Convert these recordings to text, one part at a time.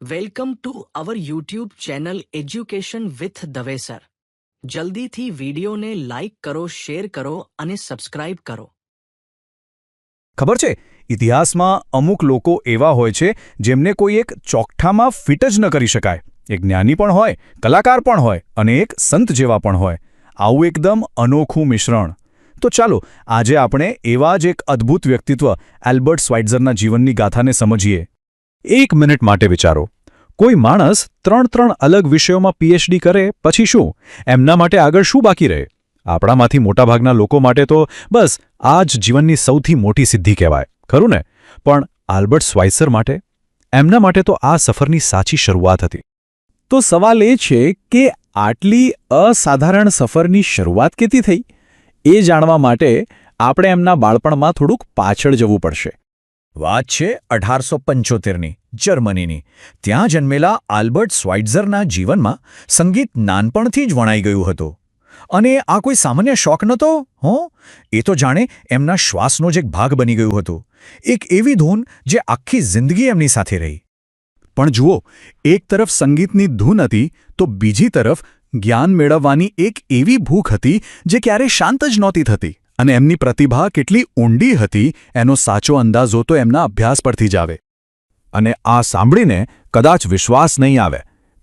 Welcome to our YouTube channel education with Dave sir જલ્દીથી વિડીયોને like કરો share કરો અને સબસ્ક્રાઇબ કરો ખબર છે ઇતિહાસમાં અમુક લોકો એવા હોય છે જેમને કોઈ એક ચોકઠામાં ફિટ જ ન કરી શકાય એક જ્ઞાની પણ હોય કલાકાર પણ હોય અને એક સંત જેવા પણ હોય આવું એકદમ અનોખું મિશ્રણ। તો ચાલો, આજે આપણે એવા જ એક અદ્ભુત વ્યક્તિત્વ એલ્બર્ટ સ્વાઇટ્ઝરના જીવનની ગાથાને સમજીએ। એક મિનિટ માટે વિચારો. કોઈ માણસ ત્રણ ત્રણ અલગ વિષયોમાં પીએચડી કરે, પછી શું? એમના માટે આગળ શું બાકી રહે? આપણામાંથી મોટાભાગના લોકો માટે તો બસ આ જ જીવનની સૌથી મોટી સિદ્ધિ કહેવાય. ખરું ને? પણ આલ્બર્ટ સ્વાઇસર માટે? એમના માટે તો આ સફરની સાચી શરૂઆત હતી. તો સવાલ એ છે કે આટલી અસાધારણ સફરની શરૂઆત કેથી થઈ? એ જાણવા માટે આપણે એમના બાળપણમાં થોડુંક પાછળ જવું પડશે. વાત છે અઢારસો પંચોતેરની, જર્મનીની. ત્યાં જન્મેલા આલ્બર્ટ સ્વાઇટઝરના જીવનમાં સંગીત નાનપણથી જ વણાઈ ગયું હતું. અને આ કોઈ સામાન્ય શોખ નહોતો? હો? એ તો જાણે એમના શ્વાસનો જ એક ભાગ બની ગયું હતું. એક એવી ધૂન જે આખી જિંદગી એમની સાથે રહી. પણ જુઓ, એક તરફ સંગીતની ધૂન હતી, તો બીજી તરફ જ્ઞાન મેળવવાની એક એવી ભૂખ હતી જે ક્યારેય શાંત જ નહોતી થતી. અને એમની પ્રતિભા કેટલી ઊંડી હતી, એનો સાચો અંદાજો તો એમના અભ્યાસ પરથી જ આવે. અને આ સાંભળીને કદાચ વિશ્વાસ નહીં આવે.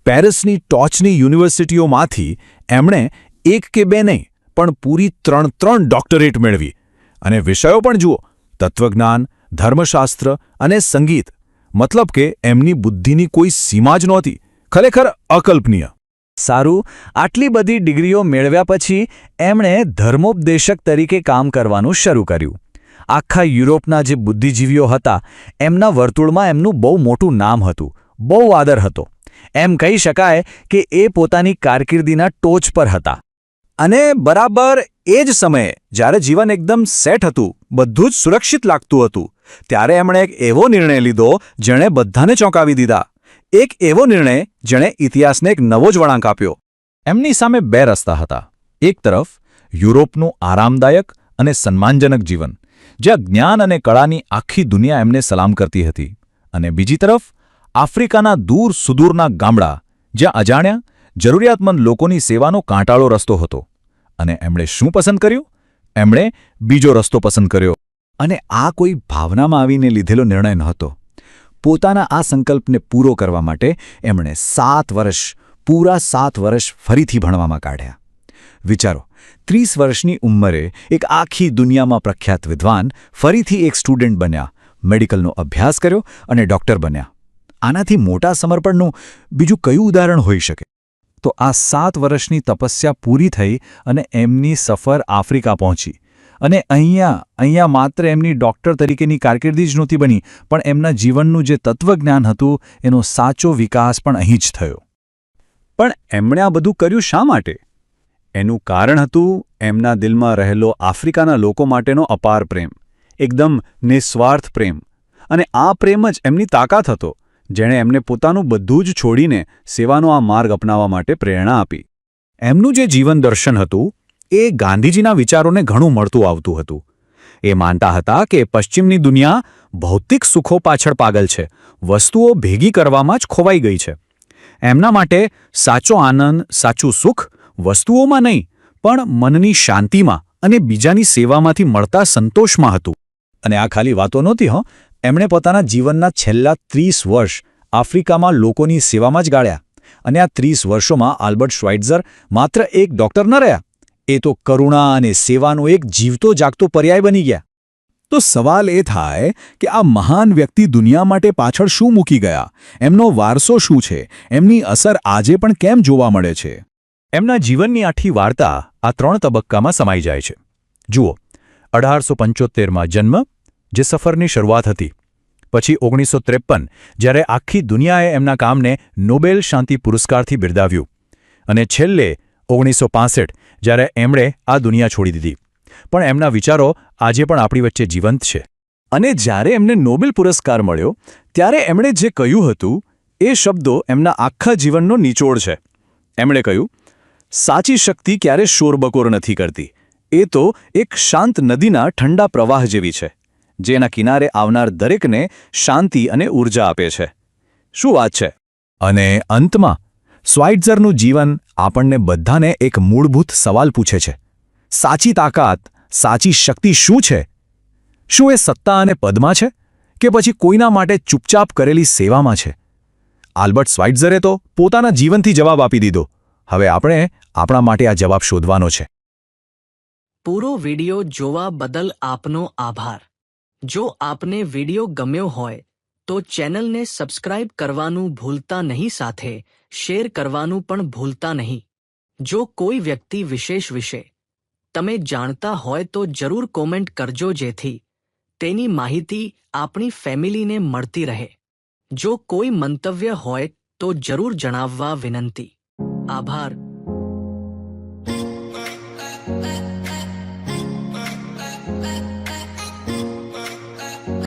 પેરિસની ટોચની યુનિવર્સિટીઓમાંથી એમણે એક કે બે નહીં, પણ પૂરી ત્રણ ત્રણ ડોક્ટરેટ મેળવી. અને વિષયો પણ જુઓ, તત્વજ્ઞાન, ધર્મશાસ્ત્ર અને સંગીત. મતલબ કે એમની બુદ્ધિની કોઈ સીમા જ નહોતી. ખરેખર અકલ્પનીય. સારું, આટલી બધી ડિગ્રીઓ મેળવ્યા પછી એમણે ધર્મોપદેશક તરીકે કામ કરવાનું શરૂ કર્યું. આખા યુરોપના જે બુદ્ધિજીવીઓ હતા, એમના વર્તુળમાં એમનું બહુ મોટું નામ હતું, બહુ આદર હતો. એમ કહી શકાય કે એ પોતાની કારકિર્દીના ટોચ પર હતા. અને બરાબર એ જ સમયે, જ્યારે જીવન એકદમ સેટ હતું, બધું જ સુરક્ષિત લાગતું હતું, ત્યારે એમણે એક એવો નિર્ણય લીધો, જેણે બધાને ચોંકાવી દીધા. એક એવો નિર્ણય જેણે ઇતિહાસને એક નવો જ વળાંક આપ્યો. એમની સામે બે રસ્તા હતા. એક તરફ યુરોપનું આરામદાયક અને સન્માનજનક જીવન, જ્યાં જ્ઞાન અને કળાની આખી દુનિયા એમને સલામ કરતી હતી. અને બીજી તરફ આફ્રિકાના દૂર સુદૂરના ગામડા, જ્યાં અજાણ્યા, જરૂરિયાતમંદ લોકોની સેવાનો કાંટાળો રસ્તો હતો. અને એમણે શું પસંદ કર્યું? એમણે બીજો રસ્તો પસંદ કર્યો. અને આ કોઈ ભાવનામાં આવીને લીધેલો નિર્ણય નહોતો. પોતાના આ સંકલ્પને પૂરો કરવા માટે એમણે સાત વર્ષ, પૂરા સાત વર્ષ ફરીથી ભણવામાં કાઢ્યા. વિચારો, ત્રીસ વર્ષની ઉંમરે એક આખી દુનિયામાં પ્રખ્યાત વિદ્વાન ફરીથી એક સ્ટુડન્ટ બન્યા, મેડિકલનો અભ્યાસ કર્યો અને ડૉક્ટર બન્યા. આનાથી મોટા સમર્પણનું બીજું કયું ઉદાહરણ હોઈ શકે? તો આ સાત વર્ષની તપસ્યા પૂરી થઈ અને એમની સફર આફ્રિકા પહોંચી. અને અહીંયા અહીંયા માત્ર એમની ડૉક્ટર તરીકેની કારકિર્દી જ નહોતી બની, પણ એમના જીવનનું જે તત્વજ્ઞાન હતું, એનો સાચો વિકાસ પણ અહીં જ થયો. પણ એમણે આ બધું કર્યું શા માટે? એનું કારણ હતું એમના દિલમાં રહેલો આફ્રિકાના લોકો માટેનો અપાર પ્રેમ, એકદમ નિસ્વાર્થ પ્રેમ, અને આ પ્રેમ જ એમની તાકાત હતો, જેણે એમને પોતાનું બધું જ છોડીને સેવાનો આ માર્ગ અપનાવવા માટે પ્રેરણા આપી. એમનું જે જીવન દર્શન હતું એ ગાંધીજીના વિચારોને ઘણું મળતું આવતું હતું. એ માનતા હતા કે પશ્ચિમની દુનિયા ભૌતિક સુખો પાછળ પાગલ છે. વસ્તુઓ ભેગી કરવામાં જ ખોવાઈ ગઈ છે. એમના માટે સાચો આનંદ, સાચું સુખ વસ્તુઓમાં નહીં, પણ મનની શાંતિમાં અને બીજાની સેવામાંથી મળતા સંતોષમાં હતું. અને આ ખાલી વાતો નહોતી, હો. એમણે પોતાના જીવનના છેલ્લા ત્રીસ વર્ષ આફ્રિકામાં લોકોની સેવામાં જ ગાળ્યા. અને આ ત્રીસ વર્ષોમાં આલ્બર્ટ શ્વાઇટઝર માત્ર એક ડોક્ટર ન રહ્યા. એ તો કરુણા અને સેવાનો એક જીવતો જાગતો પર્યાય બની ગયા. તો સવાલ એ થાય કે આ મહાન વ્યક્તિ દુનિયા માટે પાછળ શું મૂકી ગયા? એમનો વારસો શું છે? એમની અસર આજે પણ કેમ જોવા મળે છે? એમના જીવનની આઠી વાર્તા આ ત્રણ તબક્કામાં સમાઈ જાય છે. જુઓ, અઢારસો પંચોતેરમાં જન્મ, જે સફરની શરૂઆત હતી. પછી ઓગણીસો ત્રેપન, જ્યારે આખી દુનિયાએ એમના કામને નોબેલ શાંતિ પુરસ્કારથી બિરદાવ્યું. અને છેલ્લે ઓગણીસો જ્યારે એમણે આ દુનિયા છોડી દીધી. પણ એમના વિચારો આજે પણ આપણી વચ્ચે જીવંત છે. અને જ્યારે એમને નોબેલ પુરસ્કાર મળ્યો, ત્યારે એમણે જે કહ્યું હતું, એ શબ્દો એમના આખા જીવનનો નિચોડ છે. એમણે કહ્યું, સાચી શક્તિ ક્યારે શોરબકોર નથી કરતી. એ તો એક શાંત નદીના ઠંડા પ્રવાહ જેવી છે, જેના કિનારે આવનાર દરેકને શાંતિ અને ઊર્જા આપે છે. શું વાત છે? અને અંતમાં સ્વાઇટ્ઝરનું જીવન આપણને બધાને એક મૂળભૂત સવાલ પૂછે છે. સાચી તાકાત, સાચી શક્તિ શું છે? શું એ સત્તા અને પદમાં છે કે પછી કોઈના માટે ચૂપચાપ કરેલી સેવામાં છે? આલ્બર્ટ સ્વાઇટ્ઝરે તો પોતાના જીવનથી જવાબ આપી દીધો. હવે આપણે આપણા માટે આ જવાબ શોધવાનો છે. પૂરો વિડિયો જોવા બદલ આપનો આભાર. જો આપને વિડિયો ગમ્યો હોય, તો ચેનલને સબસ્ક્રાઇબ કરવાનું ભૂલતા નહીં સાથે. શેર કરવાનું પણ ભૂલતા નહીં. જો કોઈ વ્યક્તિ વિશેષ વિશે તમે જાણતા હોય તો જરૂર કોમેન્ટ કરજો જેથી તેની માહિતી આપણી ફેમિલીને મળતી રહે. જો કોઈ મંતવ્ય હોય તો જરૂર જણાવવા વિનંતી. આભાર.